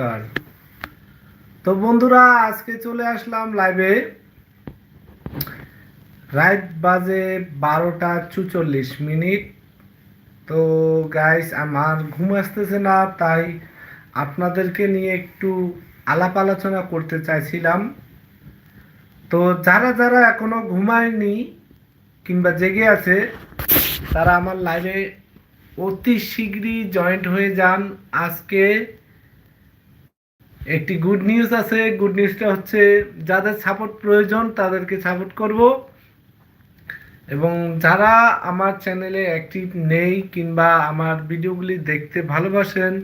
নমস্কার তো বন্ধুরা, আজকে চলে আসলাম লাইভে রাত বাজে বারোটা চুচল্লিশ মিনিট। তো গাইস আমার ঘুম আসতেছে না, তাই আপনাদেরকে নিয়ে একটু আলাপ আলোচনা করতে চাইছিলাম। তো যারা যারা এখনও ঘুমায়নি কিংবা জেগে আছে, তারা আমার লাইভে অতি শীঘ্রই জয়েন্ট হয়ে যান। আজকে একটি গুড নিউজ আছে। গুড নিউজটা হচ্ছে যাদের সাপোর্ট প্রয়োজন তাদেরকে সাপোর্ট করব। এবং যারা আমার চ্যানেলে অ্যাক্টিভ নেই কিংবা আমার ভিডিওগুলি দেখতে ভালোবাসেন,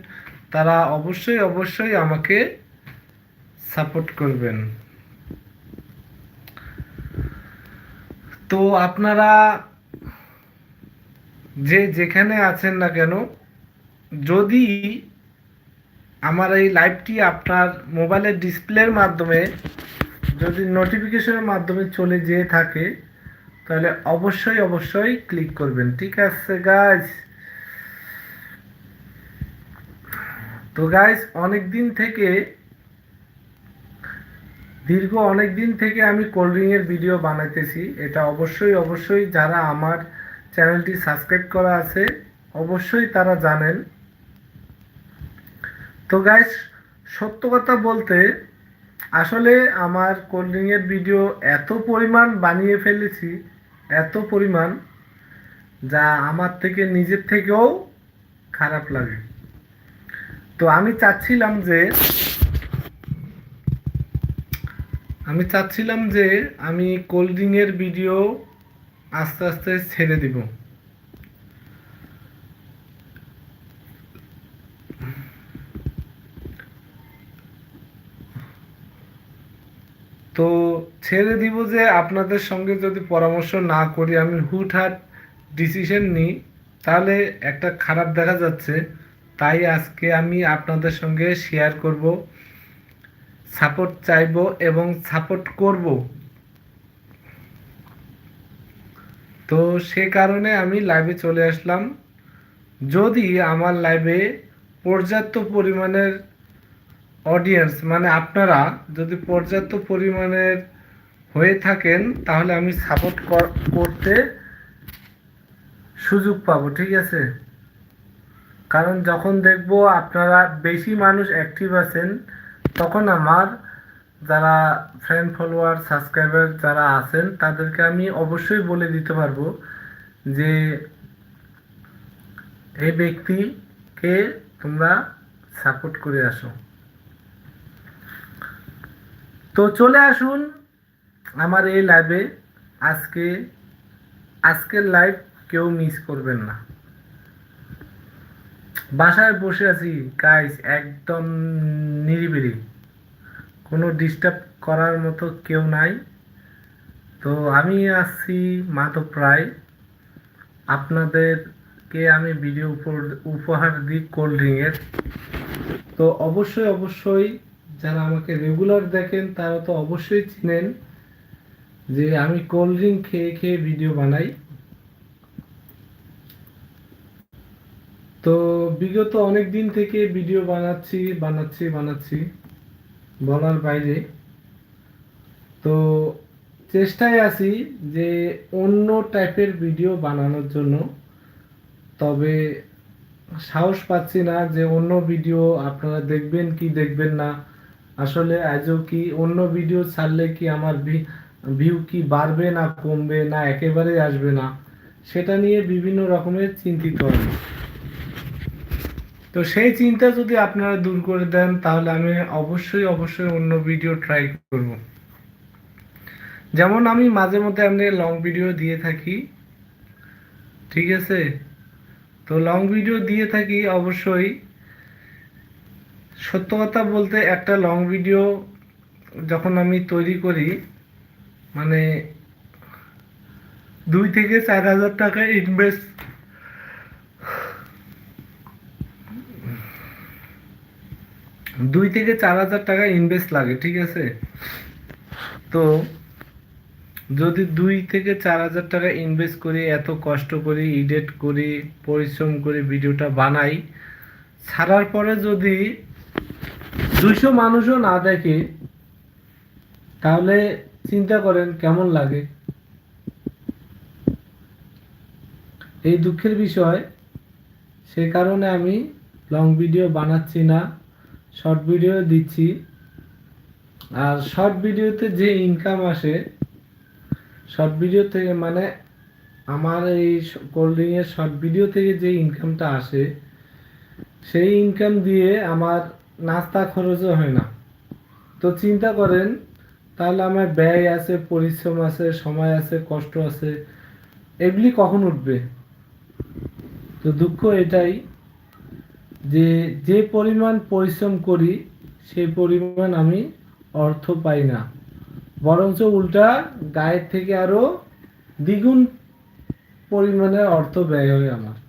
তারা অবশ্যই অবশ্যই আমাকে সাপোর্ট করবেন। তো আপনারা যে যেখানে আছেন না কেন, যদি আমার এই লাইভটি আপনার মোবাইলের ডিসপ্লের মাধ্যমে যদি নোটিফিকেশনের মাধ্যমে চলে যেয়ে থাকে, তাহলে অবশ্যই অবশ্যই ক্লিক করবেন, ঠিক আছে গাইস তো গাইস অনেক দিন থেকে, দীর্ঘ অনেক দিন থেকে আমি কোল্ড ড্রিঙ্কের ভিডিও বানাইতেছি। এটা অবশ্যই অবশ্যই যারা আমার চ্যানেলটি সাবস্ক্রাইব করা আছে, অবশ্যই তারা জানেন। তো গাইস সত্য কথা বলতে, আসলে আমার কোল্ড ড্রিঙ্কের ভিডিও এত পরিমাণ বানিয়ে ফেলেছি, এত পরিমাণ, যা আমার থেকে নিজের থেকেও খারাপ লাগে। তো আমি চাচ্ছিলাম যে, আমি চাচ্ছিলাম যে, আমি কোল্ড ড্রিঙ্কের ভিডিও আস্তে আস্তে ছেড়ে দিব। তো ছেড়ে দিব যে আপনাদের সঙ্গে যদি পরামর্শ না করি, আমি হুটহাট ডিসিশন নিই। তাহলে একটা খারাপ দেখা যাচ্ছে। তাই আজকে আমি আপনাদের সঙ্গে শেয়ার করব সাপোর্ট চাইব এবং সাপোর্ট করব। তো সে কারণে আমি লাইভে চলে আসলাম। যদি আমার লাইভে পর্যাপ্ত পরিমাণের অডিয়েন্স মানে আপনারা যদি পর্যাপ্ত পরিমাণের হয়ে থাকেন, তাহলে আমি সাপোর্ট করতে সুযোগ পাবো, ঠিক আছে? কারণ যখন দেখব আপনারা বেশি মানুষ অ্যাক্টিভ আছেন, তখন আমার যারা ফ্রেন্ড ফলোয়ার সাবস্ক্রাইবার যারা আছেন, তাদেরকে আমি অবশ্যই বলে দিতে পারব যে এই ব্যক্তিকে তোমরা সাপোর্ট করে আসো। তো চলে আসুন আমার এই লাইভে আজকে, আজকের লাইভ কেউ মিস করবেন না। বাসায় বসে আছি গাইস একদম নিরিবিলি। কোনো ডিস্টার্ব করার মতো কেউ নাই। তো আমি আসছি মাত্র প্রায়। আপনাদেরকে আমি ভিডিও উপহার দিই কোল্ড ড্রিঙ্কের তো অবশ্যই অবশ্যই যারা আমাকে রেগুলার দেখেন, তারা তো অবশ্যই চিনেন যে আমি কোল্ড ড্রিঙ্ক খেয়ে খেয়ে ভিডিও বানাই। তো বিগত অনেক দিন থেকে ভিডিও বানাচ্ছি বানাচ্ছি বানাচ্ছি বলার বাইরে। তো চেষ্টায় আছি যে অন্য টাইপের ভিডিও বানানোর জন্য, তবে সাহস পাচ্ছি না যে অন্য ভিডিও আপনারা দেখবেন কি দেখবেন না। আসলে আজও কি অন্য ভিডিও ছাড়লে কি আমার ভিউ কি বাড়বে না কমবে না একেবারেই আসবে না? সেটা নিয়ে বিভিন্ন রকমের চিন্তিত তো সেই চিন্তা যদি আপনারা দূর করে দেন, তাহলে আমি অবশ্যই অবশ্যই অন্য ভিডিও ট্রাই করব। যেমন আমি মাঝে মধ্যে আপনি লং ভিডিও দিয়ে থাকি, ঠিক আছে? তো লং ভিডিও দিয়ে থাকি অবশ্যই। সত্য কথা বলতে একটা লং ভিডিও যখন আমি তৈরি করি মানে দুই থেকে চার হাজার টাকা ইনভেস্ট দুই থেকে চার হাজার টাকা ইনভেস্ট লাগে, ঠিক আছে? তো যদি দুই থেকে চার হাজার টাকা ইনভেস্ট করি, এত কষ্ট করি এডিট করি, পরিশ্রম করে ভিডিওটা বানাই, ছাড়ার পরে যদি দুইশো মানুষও না দেখে, তাহলে চিন্তা করেন কেমন লাগে? এই দুঃখের বিষয়, সে কারণে আমি লং ভিডিও বানাচ্ছি না শর্ট ভিডিও দিচ্ছি। আর শর্ট ভিডিওতে যে ইনকাম আসে শর্ট ভিডিও থেকে মানে আমার এই কোল্ড ড্রিঙ্কের শর্ট ভিডিও থেকে যে ইনকামটা আসে, সেই ইনকাম দিয়ে আমার নাস্তা খরচও হয় না। তো চিন্তা করেন, তাহলে আমার ব্যয় আছে, পরিশ্রম আছে, সময় আছে, কষ্ট আছে, এগুলি কখন উঠবে? তো দুঃখ এটাই যে যে পরিমাণ পরিশ্রম করি, সেই পরিমাণ আমি অর্থ পাই না। বরঞ্চ উল্টা গায়ের থেকে আরও দ্বিগুণ পরিমাণে অর্থ ব্যয় হয় আমার।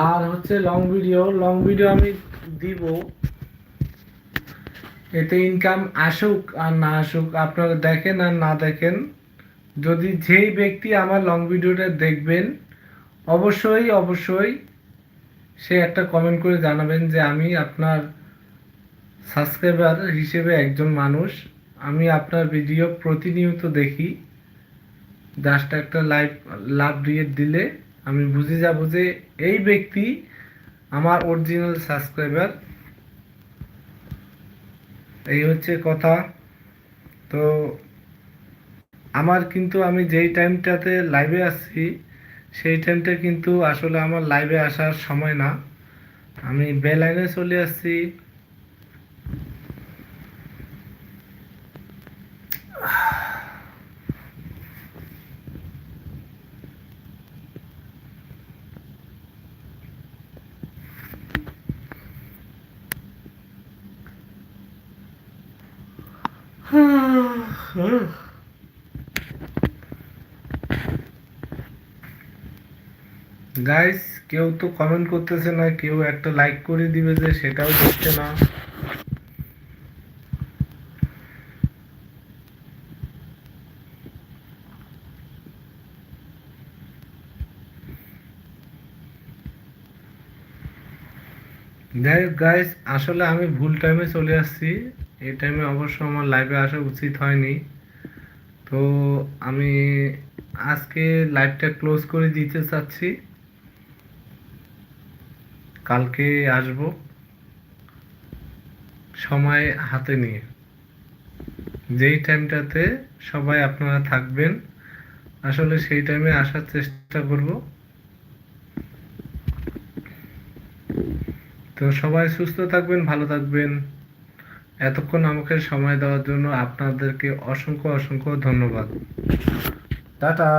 আর হচ্ছে লং ভিডিও লং ভিডিও আমি দিব। এতে ইনকাম আসুক আর না আসুক, আপনারা দেখেন আর না দেখেন, যদি যেই ব্যক্তি আমার লং ভিডিওটা দেখবেন, অবশ্যই অবশ্যই সে একটা কমেন্ট করে জানাবেন যে আমি আপনার সাবস্ক্রাইবার হিসেবে একজন মানুষ, আমি আপনার ভিডিও প্রতিনিয়ত দেখি জাস্ট একটা লাইভ লাভ দিয়ে দিলে আমি বুঝে যাব যে এই ব্যক্তি আমার অরিজিনাল সাবস্ক্রাইবার এই হচ্ছে কথা। তো আমার কিন্তু আমি যেই টাইমটাতে লাইভে আসছি, সেই টাইমটা কিন্তু আসলে আমার লাইভে আসার সময় না। আমি বেলাইনে চলে আসছি। গাইস কেউ তো কমেন্ট করতেছে না, কেউ একটা লাইক করে দিবে যে সেটাও দেখছে না। যাই গাইস আসলে আমি ভুল টাইমে চলে আসছি। এই টাইমে অবশ্য আমার লাইভে আসা উচিত হয়নি। তো আমি আজকে লাইভটা ক্লোজ করে দিতে চাচ্ছি। কালকে আসব। সময় হাতে নিয়ে। যেই টাইমটাতে সবাই আপনারা থাকবেন, আসলে সেই টাইমে আসার চেষ্টা করব। তো সবাই সুস্থ থাকবেন, ভালো থাকবেন। এতক্ষণ আমাকে সময় দেওয়ার জন্য আপনাদেরকে অসংখ্য অসংখ্য ধন্যবাদ। টাটা।